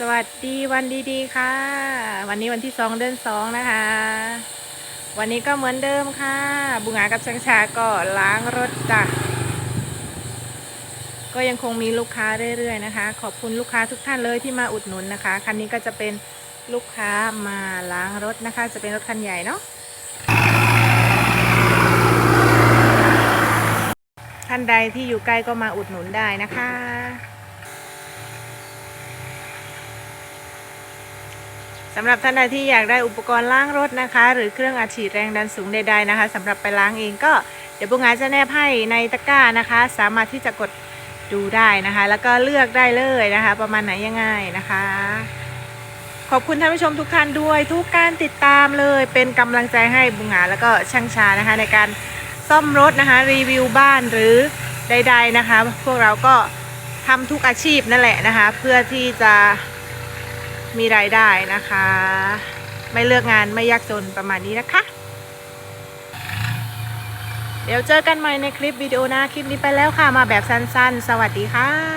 สวัสดีวันดีๆค่ะ วันนี้วันที่สองเดือนสองนะคะ วันนี้ก็เหมือนเดิมค่ะ บุงหากับชังชาก็ล้างรถจ้ะก็ยังคงมีลูกค้าเรื่อยๆนะคะ ขอบคุณลูกค้าทุกท่านเลยที่มาอุดหนุนนะคะคันนี้ก็จะเป็นลูกค้ามาล้างรถนะคะ จะเป็นรถคันใหญ่เนาะท่านใดที่อยู่ใกล้ก็มาอุดหนุนได้นะคะ สำหรับท่านใดที่อยากได้อุปกรณ์ล้างรถนะคะ หรือเครื่องอัดฉีดแรงดันสูงใดๆนะคะสำหรับไปล้างเองก็เดี๋ยวบุงงาจะแนบให้ในตะกร้านะคะ สามารถที่จะกดดูได้นะคะ แล้วก็เลือกได้เลยนะคะ ประมาณไหนยังไงนะคะ ขอบคุณท่านผู้ชมทุกท่านด้วย ทุกการติดตามเลยเป็นกำลังใจให้บุงงาแล้วก็ช่างชานะคะ ในการซ่อมรถนะคะ รีวิวบ้านหรือใด ๆนะคะ พวกเราก็ทำทุกอาชีพนั่นแหละนะคะ เพื่อที่จะ มีรายได้นะคะ ไม่เลือกงานไม่ยากจนประมาณนี้นะคะ เดี๋ยวเจอกันใหม่ในคลิปวิดีโอหน้าคลิปนี้ไปแล้วค่ะ มาแบบสั้นๆ สวัสดีค่ะ